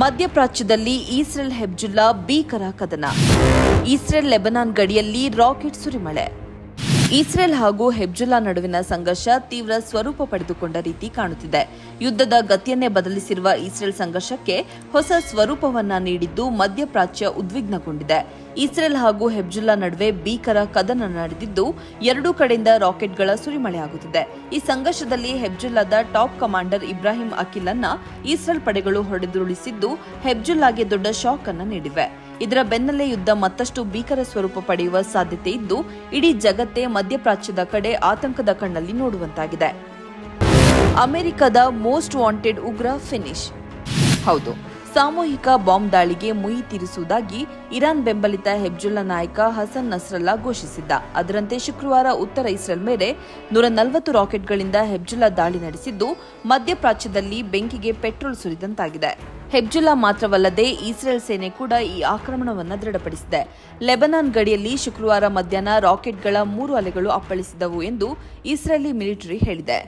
ಮಧ್ಯಪ್ರಾಚ್ಯದಲ್ಲಿ Israel ಹೆಬ್ಜುಲ್ಲಾ ಭೀಕರ ಕದನ. ಇಸ್ರೇಲ್ ಲೆಬನಾನ್ ಗಡಿಯಲ್ಲಿ ರಾಕೆಟ್ ಸುರಿಮಳೆ. ಇಸ್ರೇಲ್ ಹಾಗೂ ಹೆಬ್ಜುಲ್ಲಾ ನಡುವಿನ ಸಂಘರ್ಷ ತೀವ್ರ ಸ್ವರೂಪ ಪಡೆದುಕೊಂಡ ರೀತಿ ಕಾಣುತ್ತಿದೆ. ಯುದ್ಧದ ಗತಿಯನ್ನೇ ಬದಲಿಸಿರುವ ಇಸ್ರೇಲ್ ಸಂಘರ್ಷಕ್ಕೆ ಹೊಸ ಸ್ವರೂಪವನ್ನ ನೀಡಿದ್ದು ಮಧ್ಯಪ್ರಾಚ್ಯ ಉದ್ವಿಗ್ನಗೊಂಡಿದೆ. ಇಸ್ರೇಲ್ ಹಾಗೂ ಹೆಬ್ಜುಲ್ಲಾ ನಡುವೆ ಭೀಕರ ಕದನ ನಡೆದಿದ್ದು ಎರಡೂ ಕಡೆಯಿಂದ ರಾಕೆಟ್ಗಳ ಸುರಿಮಳೆಯಾಗುತ್ತಿದೆ. ಈ ಸಂಘರ್ಷದಲ್ಲಿ ಹೆಬ್ಜುಲ್ಲಾದ ಟಾಪ್ ಕಮಾಂಡರ್ ಇಬ್ರಾಹಿಂ ಅಖಿಲ್ ಅನ್ನ ಇಸ್ರೇಲ್ ಪಡೆಗಳು ಹೊಡೆದುರುಳಿಸಿದ್ದು ಹೆಬ್ಜುಲ್ಲಾಗೆ ದೊಡ್ಡ ಶಾಕ್ ಅನ್ನ ನೀಡಿವೆ. ಇದರ ಬೆನ್ನಲ್ಲೇ ಯುದ್ಧ ಮತ್ತಷ್ಟು ಭೀಕರ ಸ್ವರೂಪ ಪಡೆಯುವ ಸಾಧ್ಯತೆ ಇದ್ದು, ಇಡೀ ಜಗತ್ತೇ ಮಧ್ಯಪ್ರಾಚ್ಯದ ಕಡೆ ಆತಂಕದ ಕಣ್ಣಲ್ಲಿ ನೋಡುವಂತಾಗಿದೆ. ಅಮೆರಿಕದ ಮೋಸ್ಟ್ ವಾಂಟೆಡ್ ಉಗ್ರ ಫಿನಿಶ್. ಹೌದು. ಸಾಮೂಹಿಕ ಬಾಂಬ್ ದಾಳಿಗೆ ಮುಯಿ ತೀರಿಸುವುದಾಗಿ ಇರಾನ್ ಬೆಂಬಲಿತ ಹೆಬ್ಜುಲ್ಲಾ ನಾಯಕ ಹಸನ್ ನಸ್ರಲ್ಲಾ ಘೋಷಿಸಿದ್ದ. ಅದರಂತೆ ಶುಕ್ರವಾರ ಉತ್ತರ ಇಸ್ರೇಲ್ ಮೇಲೆ ನೂರ ನಲವತ್ತು ರಾಕೆಟ್ಗಳಿಂದ ಹೆಬ್ಜುಲ್ಲಾ ದಾಳಿ ನಡೆಸಿದ್ದು, ಮಧ್ಯಪ್ರಾಚ್ಯದಲ್ಲಿ ಬೆಂಕಿಗೆ ಪೆಟ್ರೋಲ್ ಸುರಿದಂತಾಗಿದೆ. ಹೆಬ್ಜುಲ್ಲಾ ಮಾತ್ರವಲ್ಲದೆ ಇಸ್ರೇಲ್ ಸೇನೆ ಕೂಡ ಈ ಆಕ್ರಮಣವನ್ನು ದೃಢಪಡಿಸಿದೆ. ಲೆಬನಾನ್ ಗಡಿಯಲ್ಲಿ ಶುಕ್ರವಾರ ಮಧ್ಯಾಹ್ನ ರಾಕೆಟ್ಗಳ ಮೂರು ಅಲೆಗಳು ಅಪ್ಪಳಿಸಿದವು ಎಂದು ಇಸ್ರೇಲಿ ಮಿಲಿಟರಿ ಹೇಳಿದೆ.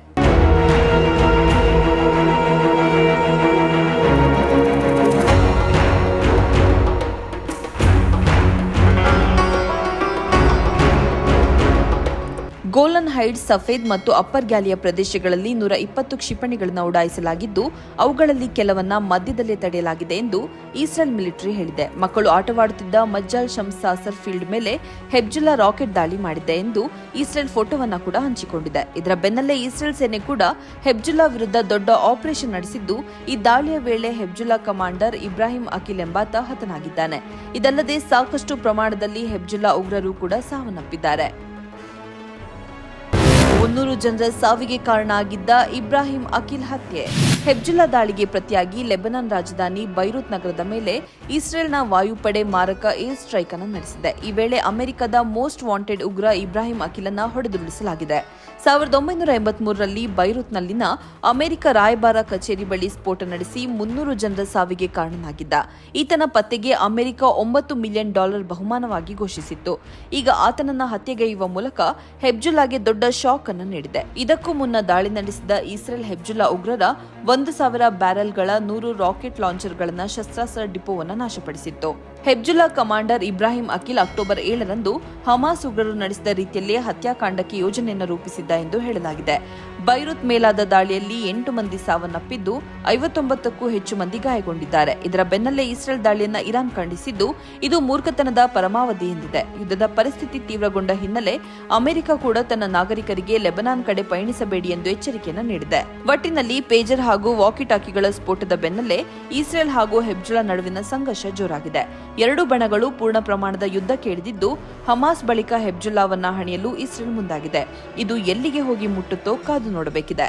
ಗೋಲನ್ ಹೈಟ್ಸ್ ಸಫೇದ್ ಮತ್ತು ಅಪ್ಪರ್ ಗ್ಯಾಲಿಯ ಪ್ರದೇಶಗಳಲ್ಲಿ ನೂರ ಇಪ್ಪತ್ತು ಕ್ಷಿಪಣಿಗಳನ್ನು ಉಡಾಯಿಸಲಾಗಿದ್ದು, ಅವುಗಳಲ್ಲಿ ಕೆಲವನ್ನ ಮಧ್ಯದಲ್ಲೇ ತಡೆಯಲಾಗಿದೆ ಎಂದು ಇಸ್ರೇಲ್ ಮಿಲಿಟರಿ ಹೇಳಿದೆ. ಮಕ್ಕಳು ಆಟವಾಡುತ್ತಿದ್ದ ಮಜ್ಜಾಲ್ ಶಮ್ಸಾಸರ್ ಫೀಲ್ಡ್ ಮೇಲೆ ಹೆಬ್ಜುಲಾ ರಾಕೆಟ್ ದಾಳಿ ಮಾಡಿದೆ ಎಂದು ಇಸ್ರೇಲ್ ಫೋಟೋವನ್ನು ಕೂಡ ಹಂಚಿಕೊಂಡಿದೆ. ಇದರ ಬೆನ್ನಲ್ಲೇ ಇಸ್ರೇಲ್ ಸೇನೆ ಕೂಡ ಹೆಬ್ಜುಲಾ ವಿರುದ್ಧ ದೊಡ್ಡ ಆಪರೇಷನ್ ನಡೆಸಿದ್ದು, ಈ ದಾಳಿಯ ವೇಳೆ ಹೆಬ್ಜುಲಾ ಕಮಾಂಡರ್ ಇಬ್ರಾಹಿಂ ಅಖಿಲ್ ಎಂಬಾತ ಹತನಾಗಿದ್ದಾನೆ. ಇದಲ್ಲದೆ ಸಾಕಷ್ಟು ಪ್ರಮಾಣದಲ್ಲಿ ಹೆಬ್ಜುಲಾ ಉಗ್ರರು ಕೂಡ ಸಾವನ್ನಪ್ಪಿದ್ದಾರೆ. ಮುನ್ನೂರು ಜನರ ಸಾವಿಗೆ ಕಾರಣ ಆಗಿದ್ದ ಇಬ್ರಾಹಿಂ ಅಖಿಲ್ ಹತ್ಯೆ. ಹೆಬ್ಜುಲ್ಲಾ ದಾಳಿಗೆ ಪ್ರತಿಯಾಗಿ ಲೆಬನಾನ್ ರಾಜಧಾನಿ ಬೈರೂತ್ ನಗರದ ಮೇಲೆ ಇಸ್ರೇಲ್ನ ವಾಯುಪಡೆ ಮಾರಕ ಏರ್ ಸ್ಟ್ರೈಕ್ ಅನ್ನು ನಡೆಸಿದೆ. ಈ ವೇಳೆ ಅಮೆರಿಕದ ಮೋಸ್ಟ್ ವಾಂಟೆಡ್ ಉಗ್ರ ಇಬ್ರಾಹಿಂ ಅಖಿಲನ್ನ ಹೊಡೆದುರುಳಿಸಲಾಗಿದೆ. ಸಾವಿರದ ಒಂಬೈನೂರ ಎಂಬತ್ಮೂರರಲ್ಲಿ ಬೈರೂತ್ನಲ್ಲಿನ ಅಮೆರಿಕ ರಾಯಭಾರ ಕಚೇರಿ ಬಳಿ ಸ್ಫೋಟ ನಡೆಸಿ ಮುನ್ನೂರು ಜನರ ಸಾವಿಗೆ ಕಾರಣನಾಗಿದ್ದ. ಈತನ ಪತ್ತೆಗೆ ಅಮೆರಿಕ ಒಂಬತ್ತು ಮಿಲಿಯನ್ ಡಾಲರ್ ಬಹುಮಾನವಾಗಿ ಘೋಷಿಸಿತ್ತು. ಈಗ ಆತನನ್ನ ಹತ್ಯೆಗೈಯುವ ಮೂಲಕ ಹೆಬ್ಜುಲ್ಲಾಗೆ ದೊಡ್ಡ ಶಾಕ್ ಅನ್ನು ನೀಡಿದೆ. ಇದಕ್ಕೂ ಮುನ್ನ ದಾಳಿ ನಡೆಸಿದ ಇಸ್ರೇಲ್ ಹೆಬ್ಜುಲ್ಲಾ ಉಗ್ರರ ಒಂದು ಸಾವಿರ ಬ್ಯಾರೆಲ್ಗಳ ನೂರು ರಾಕೆಟ್ ಲಾಂಚರ್ಗಳನ್ನು ಶಸ್ತ್ರಾಸ್ತ್ರ ಡಿಪೋವನ್ನು ನಾಶಪಡಿಸಿತ್ತು. ಹೆಬ್ಜುಲ್ಲಾ ಕಮಾಂಡರ್ ಇಬ್ರಾಹಿಂ ಅಖಿಲ್ ಅಕ್ಟೋಬರ್ ಏಳರಂದು ಹಮಾಸ್ ಉಗ್ರರು ನಡೆಸಿದ ರೀತಿಯಲ್ಲೇ ಹತ್ಯಾಕಾಂಡಕ್ಕೆ ಯೋಜನೆಯನ್ನು ರೂಪಿಸಿದ್ದ ಎಂದು ಹೇಳಲಾಗಿದೆ. ಬೈರುತ್ ಮೇಲಾದ ದಾಳಿಯಲ್ಲಿ ಎಂಟು ಮಂದಿ ಸಾವನ್ನಪ್ಪಿದ್ದು, ಐವತ್ತೊಂಬತ್ತಕ್ಕೂ ಹೆಚ್ಚು ಮಂದಿ ಗಾಯಗೊಂಡಿದ್ದಾರೆ. ಇದರ ಬೆನ್ನಲ್ಲೇ ಇಸ್ರೇಲ್ ದಾಳಿಯನ್ನ ಇರಾನ್ ಖಂಡಿಸಿದ್ದು, ಇದು ಮೂರ್ಖತನದ ಪರಮಾವಧಿ ಎಂದಿದೆ. ಯುದ್ಧದ ಪರಿಸ್ಥಿತಿ ತೀವ್ರಗೊಂಡ ಹಿನ್ನೆಲೆ ಅಮೆರಿಕ ಕೂಡ ತನ್ನ ನಾಗರಿಕರಿಗೆ ಲೆಬನಾನ್ ಕಡೆ ಪಯಣಿಸಬೇಡಿ ಎಂದು ಎಚ್ಚರಿಕೆಯನ್ನು ನೀಡಿದೆ. ಒಟ್ಟಿನಲ್ಲಿ ಪೇಜರ್ ಹಾಗೂ ವಾಕಿ ಟಾಕಿಗಳ ಸ್ಫೋಟದ ಬೆನ್ನಲ್ಲೇ ಇಸ್ರೇಲ್ ಹಾಗೂ ಹೆಬ್ಜುಳ ನಡುವಿನ ಸಂಘರ್ಷ ಜೋರಾಗಿದೆ. ಎರಡೂ ಬಣಗಳು ಪೂರ್ಣ ಪ್ರಮಾಣದ ಯುದ್ಧ ಕೇಳಿದಿದ್ದು, ಹಮಾಸ್ ಬಳಿಕ ಹೆಬ್ಜುಲ್ಲಾವನ್ನ ಹಣಿಯಲು ಇಸ್ರೇಲ್ ಮುಂದಾಗಿದೆ. ಇದು ಎಲ್ಲಿಗೆ ಹೋಗಿ ಮುಟ್ಟುತ್ತೋ ಕಾದು ನೋಡಬೇಕಿದೆ.